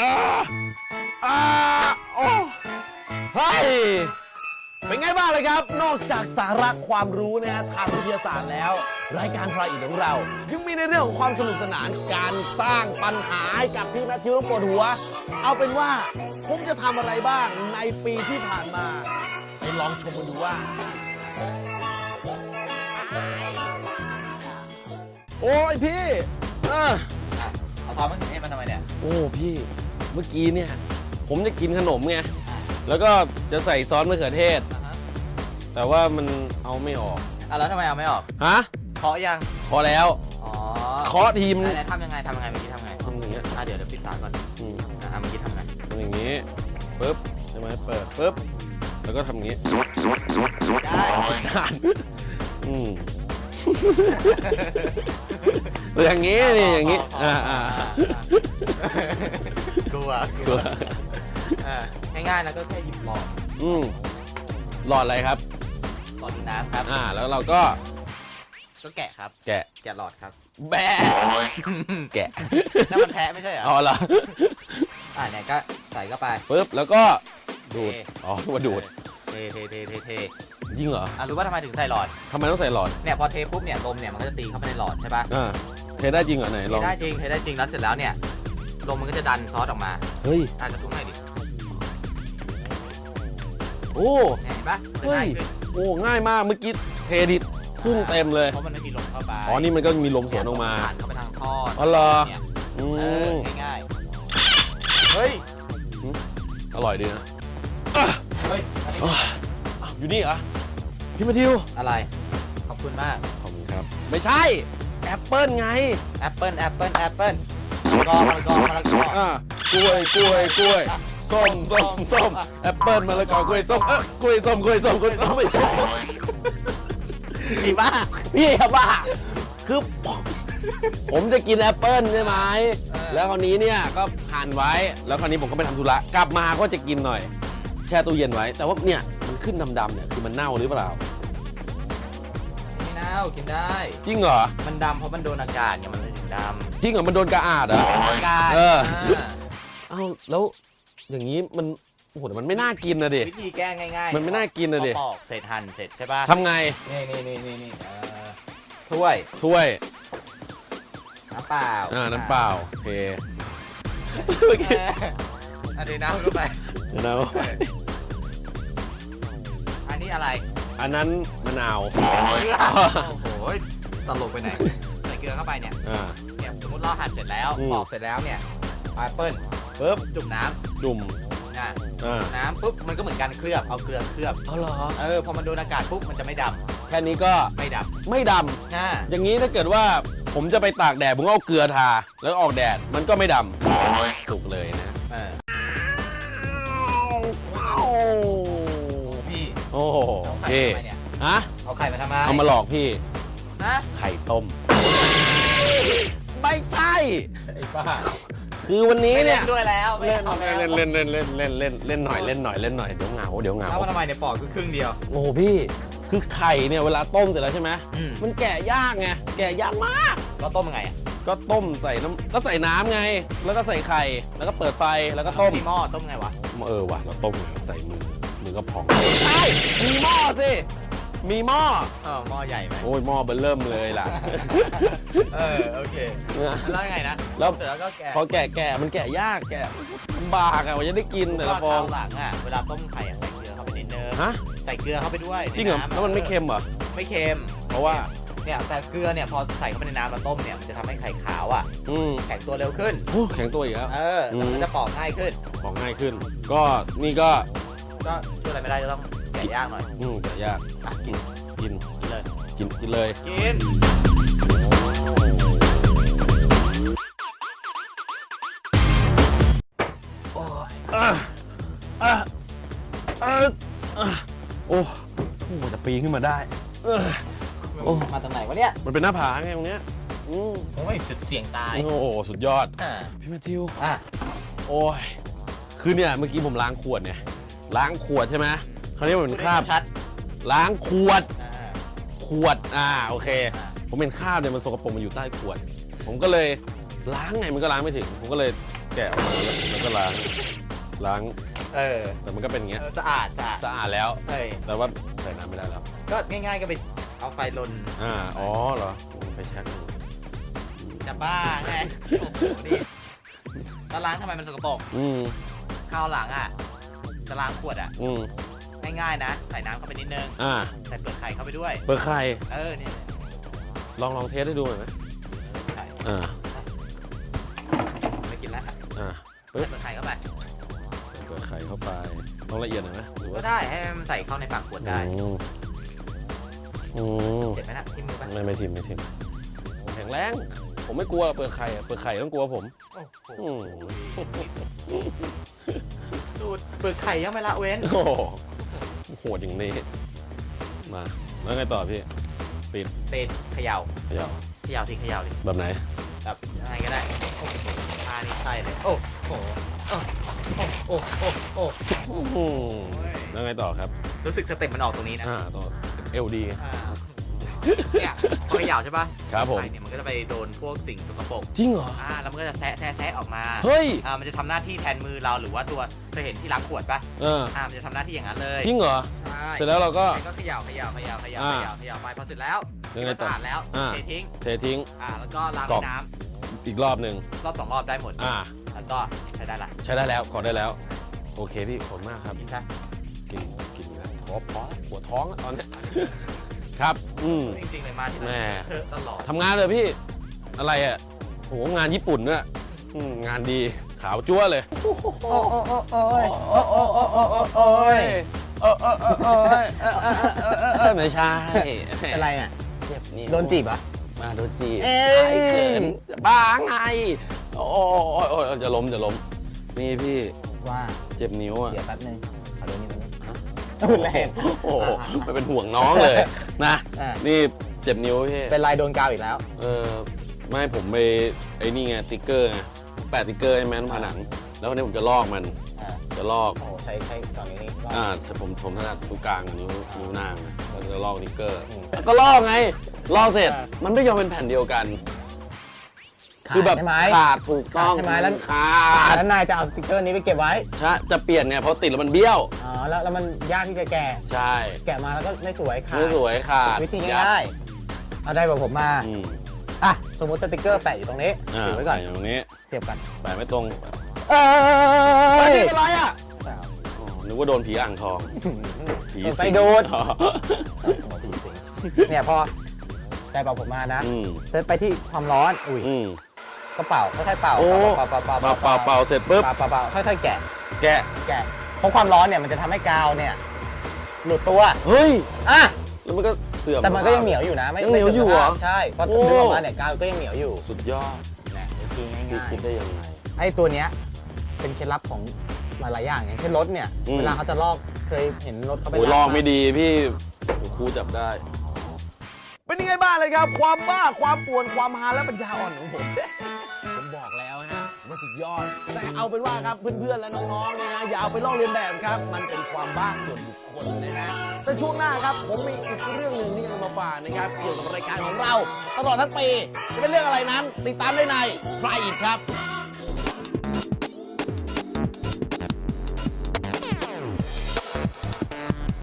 อาอาโอ้เฮ้ยเป็นไงบ้างเลยครับ นอกจากสาระความรู้นะฮะทางวิทยาศาสตร์แล้ว รายการพลายอินของเรา ยังมีในเรื่องของความสนุกสนานการสร้างปัญหาให้กับพี่แมทธิวและปวดหัว เอาเป็นว่าผมจะทำอะไรบ้างในปีที่ผ่านมา ไปลองชมกันดูว่า โอ้ยพี่เออเอาซอสมะเขือเทศมาทำไมเนี่ยโอ้พี่ เมื่อกี้เนี่ย ผมจะกินขนมไง แล้วก็จะใส่ซอสมะเขือเทศ แต่ว่ามันเอาไม่ออก อะแล้วทำไมเอาไม่ออกฮะ เคาะยัง พอแล้ว อ๋อเคาะทีมไหนๆทำยังไงทำยังไงเมื่อกี้ทำไงทำอย่างเงี้ยอะเดี๋ยวเดี๋ยวปิดฝาก่อนอืมอะเมื่อกี้ทำไงทำอย่างงี้ปึ๊บใช่ไหมเปิดปึ๊บ แล้วก็ทำอย่างงี้ได้อ่านอืม อย่างงี้นี่อย่างงี้อ่าอ่ากลัวตัวอ่าง่ายๆแล้วก็แค่หยิบหลอดอืมหลอดอะไรครับ หลอดดูดน้ำครับ อ่า แล้วเราก็ก็แกะครับ แกะแกะหลอดครับ แบะแกะนั่นมันแพ้ไม่ใช่เหรอ อ๋อเหรออ่าเนี่ยก็ใส่เข้าไป ปึ๊บแล้วก็ดูดเทอ๋อมาดูดเทเทเทเทเทยิ่งเหรออะรู้ว่าทำไมถึงใส่หลอด ทำไมต้องใส่หลอดเนี่ยพอเทปุ๊บเนี่ยลมเนี่ยมันก็จะตีเข้าไปในหลอดใช่ป่ะอ่า เทได้จริงเหรอไหนเทลอง ได้จริงเทได้จริงแล้วเสร็จแล้วเนี่ยลมมันก็จะดันซอสออกมาเฮ้ยอะกระทุ้งให้ดิโอ้ เนี่ยเห็นปะมันจะเฮ้ยง่ายขึ้นโอ้ ง่ายมากเมื่อกี้เทดิดพุ่งเต็มเลย เพราะมันไม่มีลมเข้าไปอ๋อ นี่มันก็มีลมสวนออกมา ผ่านเข้าไปทางท่ออ๋อเหรอ เนี่ยอืเออมง่ายๆเฮ้ยอร่อยดีนะอะเฮ้ยอะอ้าวอยู่นี่เหรอพี่มาทิว อะไรขอบคุณมาก ขอบคุณครับ ไม่ใช่ แอปเปิลไงแอปเปิลแอปเปิลแอปเปิลมะละกอมะละกอมะละกออะกล้วยกล้วยกล้วยส้มส้มส้มแอปเปิลมะละกอกล้วยส้มเอ้ยกล้วยส้มกล้วยส้มกล้วยส้มไม่ใช่อีบ้าพี่อะบ้าคือผมผมจะกินแอปเปิลใช่ไหมเออแล้วคราวนี้เนี่ยก็หั่นไว้ แล้วคราวนี้ผมก็ไปทำธุระกลับมาก็จะกินหน่อย แช่ตู้เย็นไว้ แต่ว่าเนี่ยมันขึ้นดำๆเนี่ยคือมันเน่าหรือเปล่า ไม่เน่ากินได้ จริงเหรอ มันดำเพราะมันโดนอากาศเนี่ยมันเลยถึงดำจริงเหรอ มันโดนกระอาดเหรออากาศเออาเอ้าแล้วอย่างนี้มันโอ้โหแต่มันไม่น่ากินนะดิ วิธีแก้ง่ายๆมันไม่น่ากินนะดิ พอปอกเสร็จหั่นเสร็จใช่ป่ะทำไง นี่นี่นี่นี่นี่เออถ้วยถ้วย น้ำเปล่าอ่า น้ำเปล่า โอเคเอออันนี้น้ำเข้าไป เดี๋ยวนะ อันนี้อะไร อันนั้นมะนาวโอ้โหตลกไปไหน ใส่เกลือเข้าไปเนี่ยอ่า เนี่ยสมมติเราหั่นเสร็จแล้วอืม ปอกเสร็จแล้วเนี่ยแอปเปิ้ลปึ๊บจุ่มน้จุ่มำนะอ่าน้ำปุ๊บมันก็เหมือนการเคลือบเอาเกลือเคลือบอ๋อเหรอเออพอมันโดนอากาศปุ๊บมันจะไม่ดแค่นี้ก็ำไม่ดไม่ดำำนะอย่างนี้ถ้าเกิดว่าผมจะไปตากแดดผมก็เอาเกลือทาแล้วออกแดดมันก็ไม่ดำสุก พี่มาทำไมเนี่ยฮะเอาไข่มาทำไมเอามาหลอกพี่นะไข่ต้ม ไม่ใช่ ไอ้ป้าคือวันนี้ไม่เนี่เล่ยนด้วยแล้วไม่เล่นเอาแล้วเล่นเล่นเล่นเล่นเล่นเล่นเล่นหน่อยเล่นหน่อยเล่นหน่อยเดี๋ยวเหงาเดี๋ยวเหงา เอามาทำไมเนี่ยปอกคือครึ่งเดียว โอ้โหพี่ คือไข่เนี่ยเวลาต้มเสร็จแล้วใช่ไหมอืม มันแกะยากไง แกะยากมากเราต้มยังไงอะก็ต้มใส่น้ำก็ใส่น้ำไง แล้วก็ใส่ไข่ แล้วก็เปิดไฟ แล้วก็ต้ม มีหม้อต้มไงวะ เออว่ะ เราต้มไงใส่มือ มือก็พองใช่มีหม้อสิ มีหม้อเออหม้อใหญ่ไหมโอ้ยหม้อเบิ่มเริ่มเลยล่ะ เออโอเคแล้วยังไงนะแล้วเสร็จแล้วก็แกะพอแกะแกะมันแกะยากแกะลำบากอะว่าจะได้กินแต่ละฟองคราวหลังอะเวลาต้มไข่อะใส่เกลือเข้าไปนิดนึงฮะ ใส่เกลือเข้าไปด้วยจริงเหรอใำะแล้วมันไม่เค็มเหรอ ไม่เค็มเพราะว่า เนี่ยแต่เกลือเนี่ยพอใส่เข้าไปในน้ำแล้วต้มเนี่ยมันจะทำให้ไข่ขาวอะอืมแข็งตัวเร็วขึ้น โอ้แข็งตัวอีกแล้ว เออแล้วมันก็จะปอกง่ายขึ้น ของง่ายขึ้น ก็นี่ก็ ก็ช่วยอะไรไม่ได้ก็ต้องแกะยากหน่อยอืมแกะยากอะกินกินกินเลยกินกินเลยกินอะอะอะอะโอ้โหจะปีนขึ้นมาได้เออโอ้มาจากไหนวะเนี่ยมันเป็นหน้าผาไงตรงเนี้ยอืมโอ้ยจุดเสี่ยงตายโอ้โหสุดยอดอ่าพี่แมทธิวอะโอ้ยคือเนี่ยเมื่อกี้ผมล้างขวดเนี่ย ล้างขวดใช่ไหมคราวนี้มันเป็นคราบชัด ล้างขวดอ่าขขวด อ่า โอเค ผมเป็นคราบเนี่ยมันสกปรกมันอยู่ใต้ขวด ผมก็เลยล้างไงมันก็ล้างไม่ถึง ผมก็เลยแกะออกมาแล้วแล้วก็ล้าง ล้าง เออแต่มันก็เป็นอย่างเงี้ย เออสะอาดสะอาดสะอาดแล้ว เอ้ยแต่ว่าใส่น้ำไม่ได้แล้ว ก็ง่ายๆก็ไปเอาไฟลนอ่า อ๋อเหรอไฟแช็กจะบ้าไงโอ้โหดิแล้วล้างทำไมมันสกปรกอืมคราวหลังอะ จะล้างขวดอะอืมง่ายๆนะ ใส่น้ำเข้าไปนิดนึง อ่าใส่เปลือกไข่เข้าไปด้วยเปิดไข่เออเนี่ยลองลองเทสให้ดูหน่อยไหมไข่อ่าไม่กินแล้วอ่าใส่เปลือกไข่เข้าไปเปิดไข่เข้าไปต้องละเอียดหน่อยไหมหรือก็ว่าได้ให้มันใส่เข้าในปากขวดได้ อืมอืมเจ็บไหมนะที่มือปะไม่ไม่ทิมไม่ทิมผมแข็งแรง ผมไม่กลัวเปิดไข่อะเปิดไข่ต้องกลัวผม โอ้โหอืมสูตร เปลือกไข่ยังไม่ละเว้น โอ้โหโหดอย่างนี้ มา แล้วไงต่อพี่ปิดเป็นเขย่าเขย่าเขย่าสิเขย่าดิแบบไหน แบบยังไงก็ได้โอ้โหท่านี้ใช่เลย โอ้โหโอ้โอ้โอ้โอ้โอ้อืมแล้วไงต่อครับ รู้สึกสเต็ปมันออกตรงนี้นะอ่าต่อเอลดี อ่า เนี่ยพอเขย่าใช่ปะครับผม ไข่เนี่ยมันก็จะไปโดนพวกสิ่งสกปรกจริงเหรอ อ่าแล้วมันก็จะแซะแซะแซะออกมาเฮ้ย อ่ามันจะทำหน้าที่แทนมือเราหรือว่าตัวเคยเห็นที่ล้างขวดปะเอออ่ามันจะทำหน้าที่อย่างนั้นเลยจริงเหรอ ใช่เสร็จแล้วเราก็แล้วก็เขย่าเขย่าเขย่าเขย่าอ่าเขย่าเขย่าไปพอเสร็จแล้วยังไงต่อสะอาดแล้วอ่า เททิ้งเททิ้ง อ่าแล้วก็ล้างกรด้อวบ ยน้อีกรอบหนึ่งำรอบสองรอบได้หมดอ่า แล้วก็ใช้ได้ละใช้ได้แล้วขอได้แล้ว โอเคพี่ขอบคุณมากครับกินซะกินกินแล้วพอพอปวดท้องแล้วตอนเนี้ย ครับ อืม จริงๆเลยมาที่ไหนแม่ ตลอดทำงานเลยพี่ อะไรอะโหงานญี่ปุ่นด้วยอืงานดีขาวจั่วเลย โอ้โอ้โอ้โอ้ยโอ้โอ้โอ้โอ้โอ้ยโอ้โอ้โอ้ยไม่ใช่อะไรอะเจ็บนี่โดนจีบเหรอะ มาโดนจีบเอ้ย ไอ้เขินบ้าไง โอ้ยโอ้ยโอ้ยจะล้มจะล้ม นี่พี่ว่าเจ็บนิ้วอะเดี๋ยวแป๊บนึงขอดูนี่มันงพูดแรโอ้โหไม่เป็นห่วงน้องเลย นะอ่านี่เจ็บนิ้วพี่เป็นลายโดนกาวอีกแล้ว เออไม่ผมไปไอ้นี่ไงติ๊กเกอร์ไงแปะติ๊กเกอร์ให้แม่นผนัง แล้ววันนี้ผมจะลอกมันอ่า จะลอกโอ้ใช้ใช้ตอนนี้นี่ก็อ่าแต่ผมผมถนัดนิ้วกลางกับนิ้วนิ้วนางนะแล้วจะลอกติ๊กเกอร์อืมก็ลอกไงลอกเสร็จอ่ามันไม่ยอมเป็นแผ่นเดียวกันขาดคือแบบใช่ไหม ขาดถูกต้องขาดใช่ไหมแล้ว ขาด แล้วนายจะเอาสติ๊กเกอร์นี้ไปเก็บไว้ ใช่จะเปลี่ยนเนี่ยเพราะติดแล้วมันเบี้ยว อ๋อแล้วแล้วมันยากที่จะแกะใช่แกะมาแล้วก็ไม่สวยขาดไม่สวยขาดวิธีง่ายๆเอาได้แบบผมมาอืมอะสมมติสติ๊กเกอร์แปะอยู่ตรงนี้อ่าถือไว้ก่อนใส่อยู่ตรงนี้เสียบกันแปะไม่ตรงเอ้ไม่ยเป็นไรอะเปล่าอ๋อนึกว่าโดนผีอ่างทอง ผีไปสิงดูดอ๋อเนี่ยพอได้เป่าผมมานะอืมเซตไปที่ความร้อนอุ้ยอืม ก็เป่าค่อยๆเป่าโอ้ เป่าเป่าเป่าเป่าเป่าเป่าเสร็จปุ๊บเป่าเป่าเป่าค่อยๆแกะแกะแกะ เพราะความร้อนเนี่ยมันจะทำให้กาวเนี่ยหลุดตัวเฮ้ย อะ แล้วมันก็เสื่อม แต่มันก็ยังเหนียวอยู่นะ ไม่ยังเหนียวอยู่เหรอไม่สื่มสภาพใช่เพราะโอ้ ดึงออกมาเนี่ยกาวก็ยังเหนียวอยู่สุดยอดนะวิธีพี่ง่ายคิดได้ยังไง ๆไอ้ตัวเนี้ยเป็นเคล็ดลับของหลายๆอย่างอย่างเช่นรถเนี่ยอืม เวลาเขาจะลอกเคยเห็นรถเขาไปโอ้ยลอกไม่าดีพี่เดี๋ยวครูจับได้ เป็นยังไงบ้างเลยครับ ความบ้าความป่วนความฮาและปัญญาอ่อนของผม สุดยอด แต่เอาเป็นว่าครับเพื่อนๆและน้องๆนะฮะอย่าเอาไปลอกเลียนแบบครับ มันเป็นความบ้าส่วนบุคคลนะฮะแต่ช่วงหน้าครับผมมีอีกเรื่องหนึ่งที่จะมาฝากนะครับเกี่ยวกับรายการของเราตลอดทั้งปีจะเป็นเรื่องอะไรนั้นติดตามได้ในใครอีกครับ